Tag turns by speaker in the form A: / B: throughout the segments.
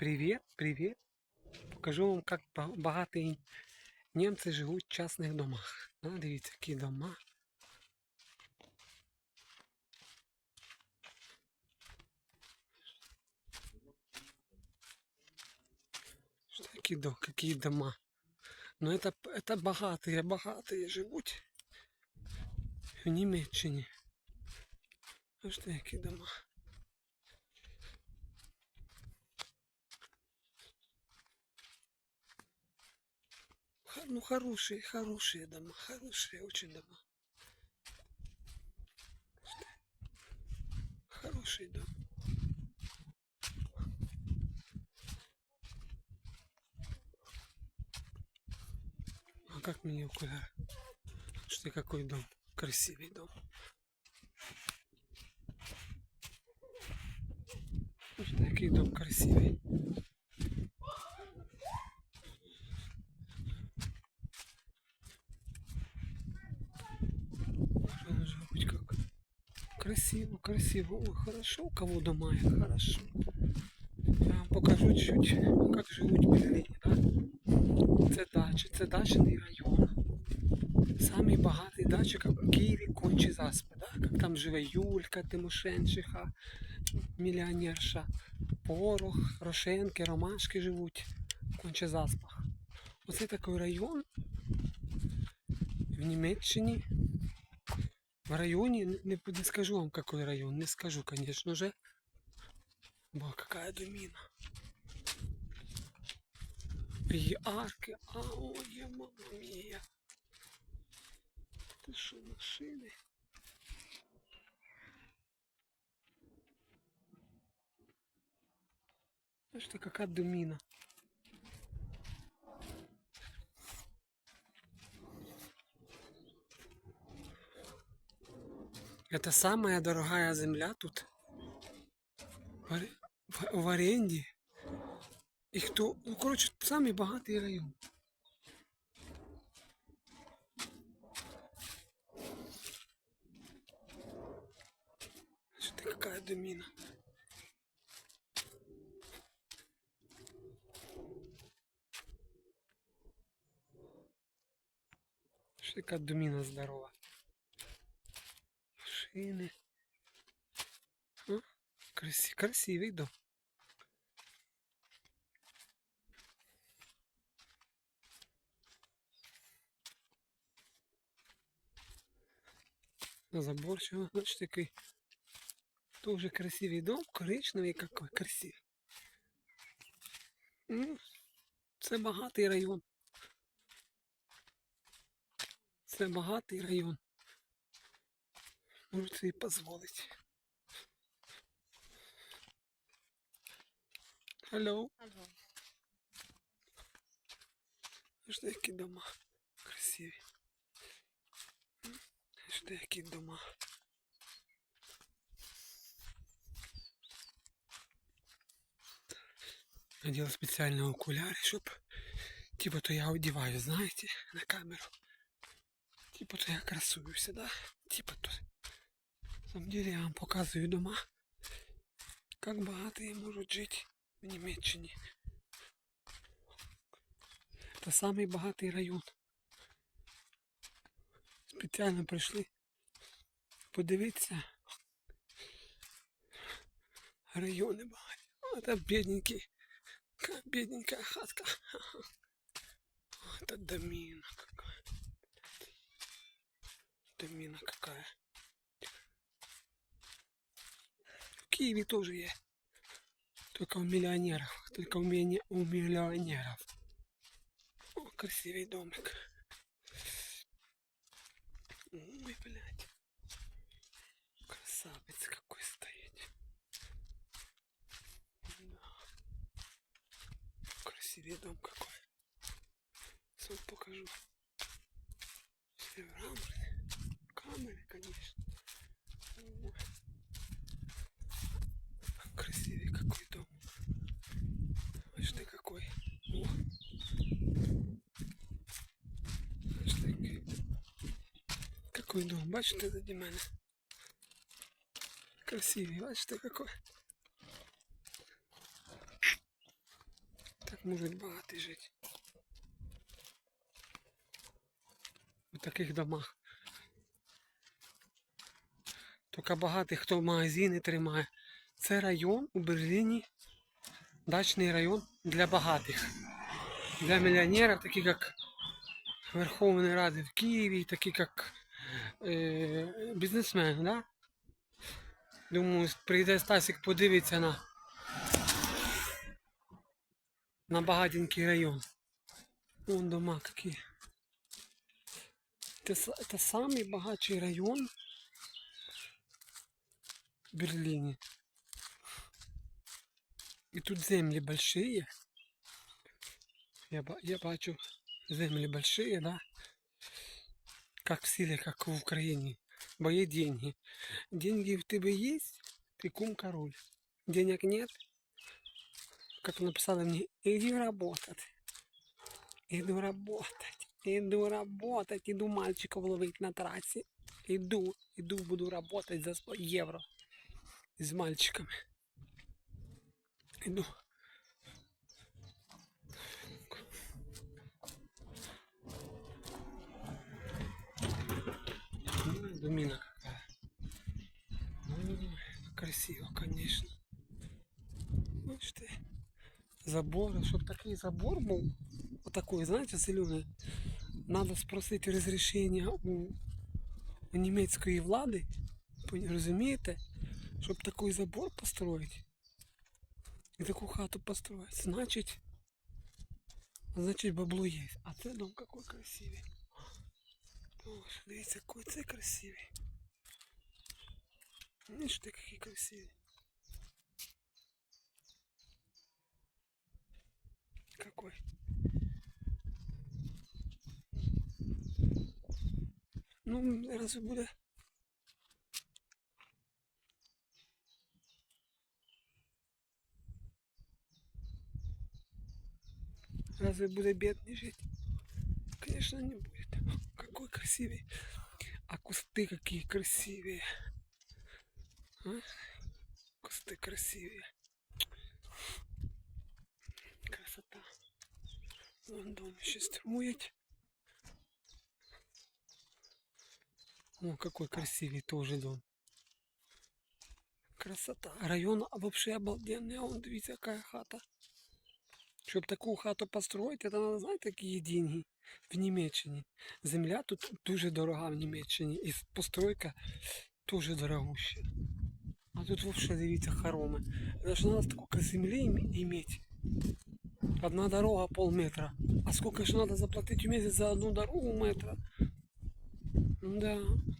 A: Привет, привет. Покажу вам, как ба- багаті німці живуть в частних домах. А, дивіться, які дома. Что такие, до- какие дома? Ну это, это богатые, богатые живут в Німеччині. Ось такі дома. Ну, хорошие, хорошие дома, хорошие очень дома. Хороший дом. А как мне окуляр? Что какой дом? Красивый дом. Ось такий дом красивий. Красиво, красиво. Ой, хорошо, у кого дома хорошо. Я вам покажу чуть, как живуть Берліні, да? Це дачі, це дачний район. Самий багатий дачик в Києві конче заспи, да? Як там живе Юлька Тимошенчиха, мільйонерша, Порох, Рошенки, Ромашки живуть в конче заспах. Оце такий район в Німеччині. В районе, не, не, скажу вам какой район, не скажу, конечно же. Бо какая домина. И арки, а ой, мама мия. Ты что, машины? Ты, какая домина. Это самая дорогая земля тут. В, в, в аренді. І хто. Ну, коротше, самий багатий район. Что ты какая домина? Что такая домина здорова? Машины. А? Красивый, красивый дом. На забор чего? Значит, такой тоже красивый дом, коричневий какой, красивый. М, Це багатий район. Це багатий район. Можуть собі дозволити. Алло.
B: Алло.
A: Що які дома красиві. Що які дома. Надел специальные окуляры, чтоб типа то я одеваю, знаете, на камеру. Типа то я красуюсь, да? Типа то На самом деле я вам показываю дома, как богатые можуть жить в Німеччині. Це самий багатий район. Спеціально прийшли подивитися. Райони багаті. О, це бідненький. Ка- Бедненькая хатка. Это домина какая. Домина какая. Киеве тоже есть. Только у миллионеров. Только у, миллионе- у миллионеров. О, красивый домик. Ой, блядь. Красавец какой стоит. Да. Красивый дом какой. Сам покажу. Какой дом, бачите заді мене? Красивий, бачите какой. так можуть багаті жити. У таких домах. Тільки багатий, хто магазини тримає. Це район у Берліні, дачний район для багатих. Для мільйонерів, таких як Верховної Ради в Києві, такі як е, бізнесмен, да? Думаю, прийде Стасик, подивиться на, на багатенький район. Вон дома какие. Это, с- это самый богатый район в Берлине. И тут земли большие. Я, ба- я бачу земли большие, да? Как в силе, как в Украине. Бо є деньги. Деньги в тебе есть, ты кум король. Денег нет, как написали мне, иди работать. Иду работать. Иду работать. Иду мальчиков ловить на трассе. Иду, иду, буду работать за 100 евро. С мальчиками. Иду. Ну, Думина какая. Ой, красиво, конечно. Бачиш ти? Забор, щоб такий забор був, отакий, знаєте, зелений, треба спросити розрішення у, у німецької влади, пон- розумієте, щоб такий забор построїти і таку хату построїти. Значить, значить бабло є. А це дом який красивий. Ось, дивіться, який це красивий. Видиш, ти який красивий. Какой? Ну, разве буде? Разве буде бедный жить? Конечно, не будет Какой красивый. А кусты какие красивые. А? Кусты красивые. Красота. Вон дом еще строить. О, какой красивый тоже дом. Красота. Район вообще обалденный. А вон, дивіться, какая хата. Щоб таку хату построїти, то треба, знаєте, які є деньги В Німеччині. Земля тут дуже дорога в Німеччині. І постройка дуже дорогуща. А тут вообще, дивіться, хороми. Это ж надо столько земли иметь. Одна дорога полметра. А сколько же надо заплатить в месяц за одну дорогу метра? Да.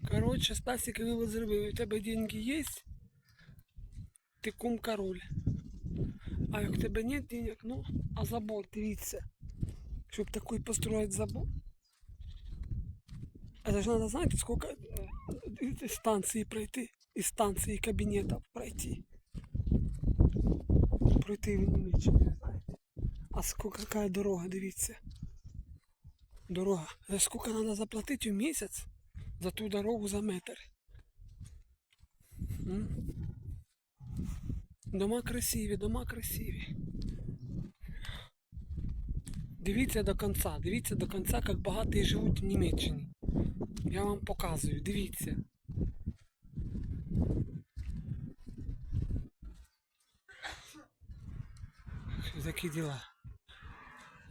A: Короче, Стасик вывод зробив. У тебе деньги есть? Ти кум король. А як тебе нет денег, ну, а забор, дивіться. Щоб такий построить забор. Это же надо, знаете, сколько э, станций пройти, из станций кабинетов пройти. Пройти в Німеччині, знаєте. А сколько, какая дорога, дивіться. Дорога. За сколько надо заплатити в місяць за ту дорогу за метр. Дома красиві, дома красиві. Дивіться до кінця, дивіться до кінця, як багаті живуть в Німеччині. Я вам показую, дивіться. Такі дела.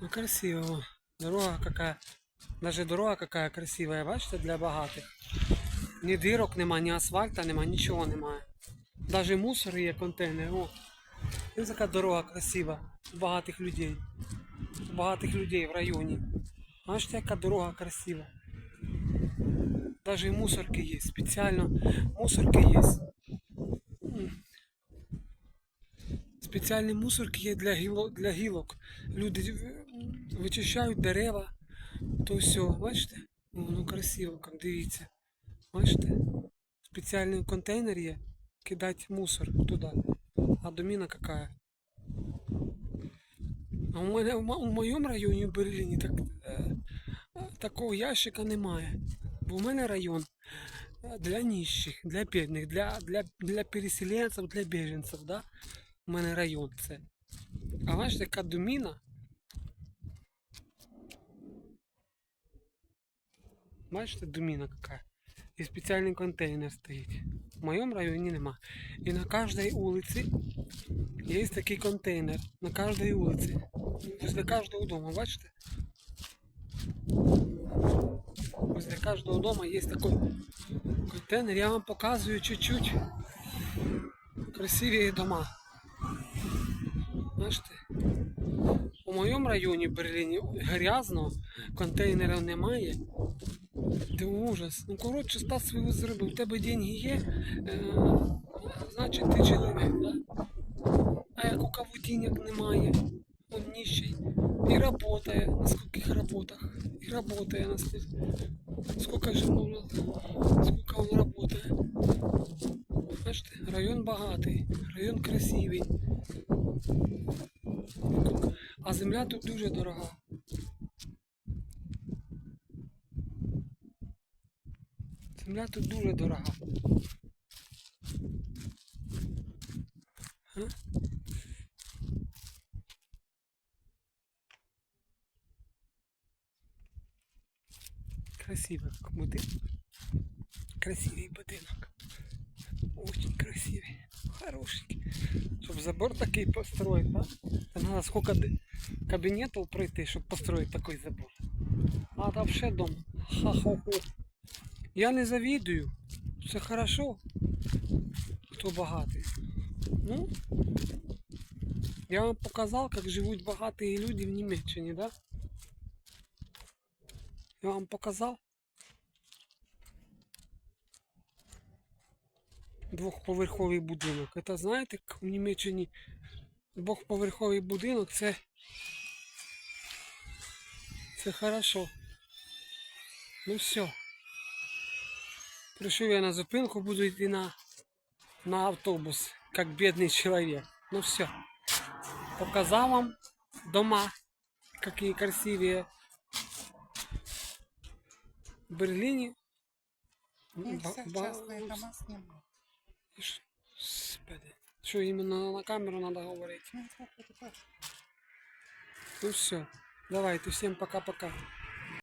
A: Ну красиво. Дорога какая. Даже дорога какая красивая, бачите, для багатих. Ні дирок нема, ні асфальта нема, нічого немає. Даже мусор є контейнер. О. Ось така дорога красива. Багатих людей. Багатих людей в районі. Бачите, яка дорога красива. Даже мусорки є. Спеціально мусорки є. Спеціальні мусорки є для гілок. Для гілок. Люди вичищають дерева. То все, бачите? Воно красиво, як дивіться. Бачите? Спеціальний контейнер є. Кидать мусор туди. А доміна какая? Ну, У мене в моєму районі в Берліні так, е, е, такого ящика немає. Бо в мене район е, для нищих, для бідних, для для, для переселенців, для біженців. Да? У мене район це. А ваш яка доміна. Бачите, доміна яка. І спеціальний контейнер стоїть. В моєму районі нема. І на кожній вулиці є такий контейнер. На кожній вулиці. Возле кожного дома, бачите? Возле кожного дома є такий контейнер. Я вам показую чуть-чуть красиві дома. Бачите? У моєму районі в Берліні грязно, контейнерів немає. Це ужас. Ну коротше, Стас свого зробив. У тебе деньги є, е, значить ти чоловік, да? А як у кого денег немає, нищий. І работає на скольких роботах. І работає на. Сколько же можна, сколько він работає. Бачите, район багатий, район красивий. А земля тут дуже дорога. Земля тут дуже дорога. А? Красивый как будинок. Красивый будинок. Очень красивый. Хороший. Щоб забор такий построить, да? Це надо сколько д- кабінетів пройти, щоб построить такий забор. А там ще дом. Ха-хо-хо. Я не завидую. Все хорошо. Хто багатий. Ну, я вам показав, як живуть багаті люди в Німеччині, да? Я вам показав. Двохповерховий будинок. Это знаєте, в Німеччині двохповерховий будинок це. Це хорошо. Ну все. Прийшов я на зупинку, буду йти на, на автобус, як бідний чоловік. Ну все. Показав вам дома, які красиві. В Берліні. Ба-
B: частные дома снимаю.
A: Господи. Что именно на камеру надо говорить?
B: Ну.
A: Ну все. Давайте, всем пока-пока.